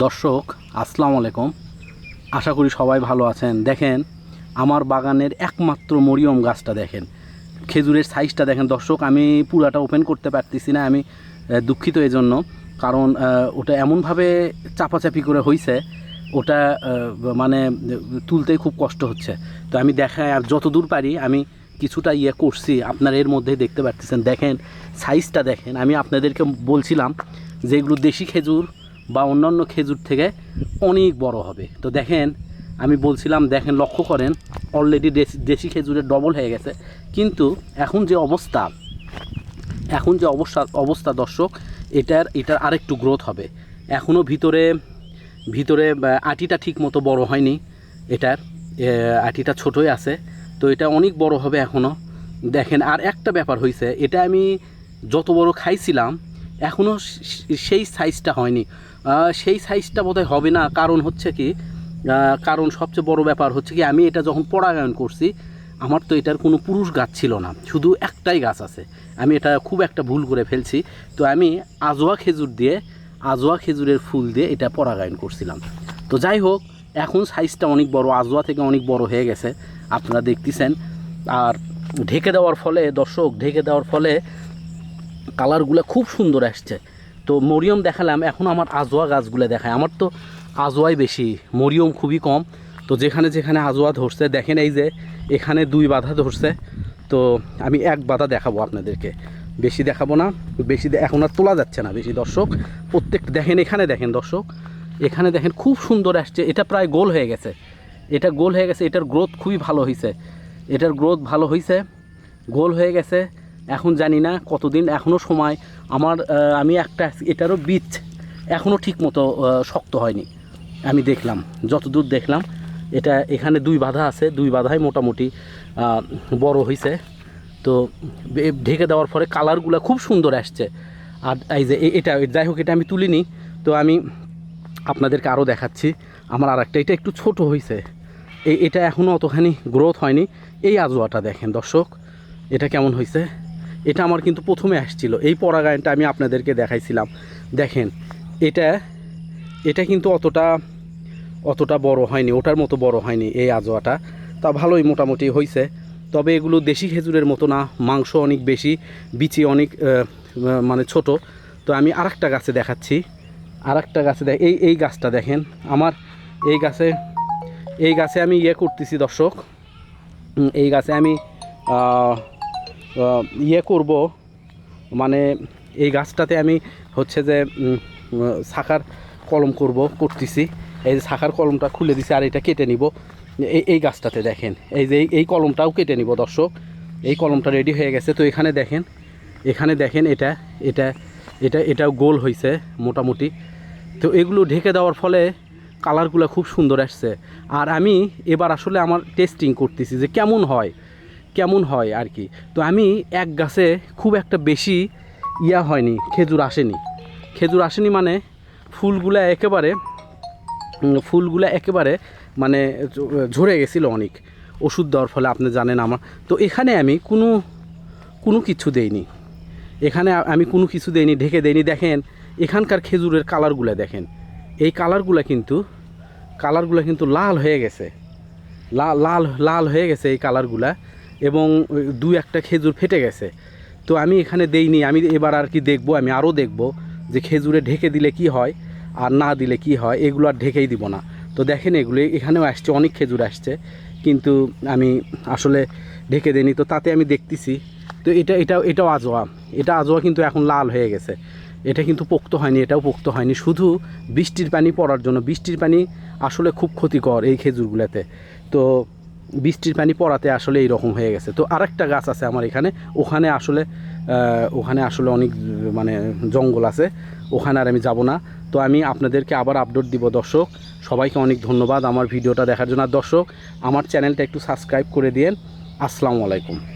দর্শক আসসালামু আলাইকুম। আশা করি সবাই ভালো আছেন। দেখেন আমার বাগানের একমাত্র মরিয়ম গাছটা দেখেন। খেজুরের সাইজটা দেখেন। দর্শক আমি পুরাটা ওপেন করতে পারতেছি না আমি দুঃখিত এই জন্য কারণ ওটা এমনভাবে চাপাচাপি করে হইছে ওটা মানে আহ, তুলতেই খুব কষ্ট হচ্ছে। তো আমি দেখাই আর যত দূর পারি আমি কিছুটা ইয়ে করছি। আপনারা এর মধ্যেই দেখতে পারতেছেন। দেখেন সাইজটা দেখেন। আমি আপনাদেরকে বলছিলাম যে এগুলো দেশি খেজুর বা অন্যান্য খেজুর থেকে অনেক বড় হবে। তো দেখেন, আমি বলছিলাম, দেখেন, লক্ষ্য করেন অলরেডি দেশি খেজুরের ডবল হয়ে গেছে। কিন্তু এখন যে অবস্থা, এখন যে অবস্থা অবস্থা দর্শক, এটার এটার আরেকটু গ্রোথ হবে। এখনও ভিতরে ভিতরে আটিটা ঠিক মতো বড় হয়নি এটার আটিটা ছোটোই আছে। তো এটা অনেক বড় হবে এখনও দেখেন, আর একটা ব্যাপার হয়েছে এটা আমি যত বড় খাইছিলাম এখনও সেই সাইজটা হয়নি। সেই সাইজটা বোধহয় হবে না। কারণ হচ্ছে কি কারণ সবচেয়ে বড় ব্যাপার হচ্ছে কি, আমি এটা যখন পরাগায়ন করছি, আমার তো এটার কোনো পুরুষ গাছ ছিল না। শুধু একটাই গাছ আছে। আমি এটা খুব একটা ভুল করে ফেলছি। তো আমি আজোয়া খেজুর দিয়ে, আজোয়া খেজুরের ফুল দিয়ে এটা পরাগায়ন করছিলাম। তো যাই হোক, এখন সাইজটা অনেক বড়, আজোয়া থেকে অনেক বড় হয়ে গেছে। আপনারা দেখতেছেন। আর ঢেকে দেওয়ার ফলে, দর্শক, ঢেকে দেওয়ার ফলে কালারগুলো খুব সুন্দর আসছে। তো মরিয়ম দেখালাম, এখন আমার আজোয়া গাছগুলো দেখায়। আমার তো আজোয়াই বেশি, মরিয়ম খুবই কম। তো যেখানে যেখানে আজোয়া ধরছে, দেখেন এই যে এখানে দুই বাধা ধরছে। তো আমি এক বাধা দেখাবো আপনাদেরকে। বেশি দেখাবো না, বেশি এখন আর তোলা যাচ্ছে না বেশি, দর্শক। প্রত্যেক দেখেন এখানে দেখেন, দর্শক। এখানে দেখেন খুব সুন্দর আসছে। এটা প্রায় গোল হয়ে গেছে। এটা গোল হয়ে গেছে, এটার গ্রোথ খুবই ভালো হয়েছে এটার গ্রোথ ভালো হয়েছে গোল হয়ে গেছে। এখন জানি না কতদিন এখনও সময়। আমার আমি একটা, এটারও বীজ এখনও ঠিক মতো শক্ত হয়নি। আমি দেখলাম, যতদূর দেখলাম, এটা এখানে দুই বাধা আছে, দুই বাধাই মোটামুটি বড় হয়েছে তো ঢেকে দেওয়ার পরে কালারগুলো খুব সুন্দর আসছে। আর এই যে এটা, যাই হোক, এটা আমি তুলিনি। তো আমি আপনাদেরকে আরও দেখাচ্ছি। আমার আর একটা এটা একটু ছোট হয়েছে এটা এখনও অতখানি গ্রোথ হয়নি। এই আজোয়াটা দেখেন দর্শক, এটা কেমন হয়েছে এটা আমার কিন্তু প্রথমে আসছিল। এই পরাগায়নটা আমি আপনাদেরকে দেখাইছিলাম। দেখেন, এটা এটা কিন্তু অতটা অতটা বড় হয়নি, ওটার মতো বড় হয়নি এই আজোয়াটা। তা ভালোই মোটামুটি হয়েছে তবে এগুলো দেশি খেজুরের মতো না, মাংস অনেক বেশি, বিচি অনেক মানে ছোট। তো আমি আরেকটা গাছে দেখাচ্ছি। আরেকটা গাছে দেখ এই এই গাছটা দেখেন, আমার এই গাছে এই গাছে আমি ইয়ে করতেছি দর্শক। এই গাছে আমি ইয়ে করব। মানে এই গাছটাতে আমি হচ্ছে যে শাখার কলম করব, করতেছি। এই যে শাখার কলমটা খুলে দিছি আর এটা কেটে নিব। এই এই গাছটাতে দেখেন, এই যে এই- কলমটাও কেটে নিব দর্শক। এই কলমটা রেডি হয়ে গেছে। তো এখানে দেখেন এখানে দেখেন এটা এটা এটা, এটাও গোল হয়েছে মোটামুটি। তো এগুলো ঢেকে দেওয়ার ফলে কালারগুলো খুব সুন্দর আসছে। আর আমি এবার আসলে আমার টেস্টিং করতেছি যে কেমন হয়। কেমন হয় আর কি। তো আমি এক গাছে খুব একটা বেশি ইয়া হয়নি, খেজুর আসেনি। খেজুর আসেনি মানে ফুলগুলা একেবারে ফুলগুলা একেবারে মানে ঝরে গেছিল অনেক। ওষুধ দেওয়ার ফলে আপনি জানেন আমার। তো এখানে আমি কোনো কোনো কিছু দেইনি। এখানে আমি কোনো কিছু দেইনি, ঢেকে দেইনি। দেখেন, এখানকার খেজুরের কালারগুলো দেখেন। এই কালারগুলো কিন্তু কালারগুলো কিন্তু লাল হয়ে গেছে। লাল লাল হয়ে গেছে এই কালারগুলা। এবং দু একটা খেজুর ফেটে গেছে। তো আমি এখানে দেইনি, আমি এবার আর কি দেখব, আমি আরও দেখব যে খেজুরে ঢেকে দিলে কি হয় আর না দিলে কি হয়, এগুলো আর ঢেকেই দিব না। তো দেখেন এগুলো, এখানেও আসছে, অনেক খেজুর আসছে, কিন্তু আমি আসলে ঢেকে দিইনি। তো তাতে আমি দেখতেছি, তো এটা এটা, এটাও আজোয়া। এটা আজোয়া কিন্তু এখন লাল হয়ে গেছে। এটা কিন্তু পোক্ত হয়নি, এটাও পোক্ত হয়নি। শুধু বৃষ্টির পানি পড়ার জন্য, বৃষ্টির পানি আসলে খুব ক্ষতিকর এই খেজুরগুলোতে। তো বৃষ্টির পানি পড়াতে আসলে এইরকম হয়ে গেছে। তো আরেকটা গাছ আছে আমার এখানে। ওখানে আসলে ওখানে আসলে অনেক মানে জঙ্গল আছে। ওখানে আর আমি যাব না। তো আমি আপনাদেরকে আবার আপডেট দিব দর্শক। সবাইকে অনেক ধন্যবাদ আমার ভিডিওটা দেখার জন্য। আর দর্শক, আমার চ্যানেলটা একটু সাবস্ক্রাইব করে দিন আসসালামু আলাইকুম।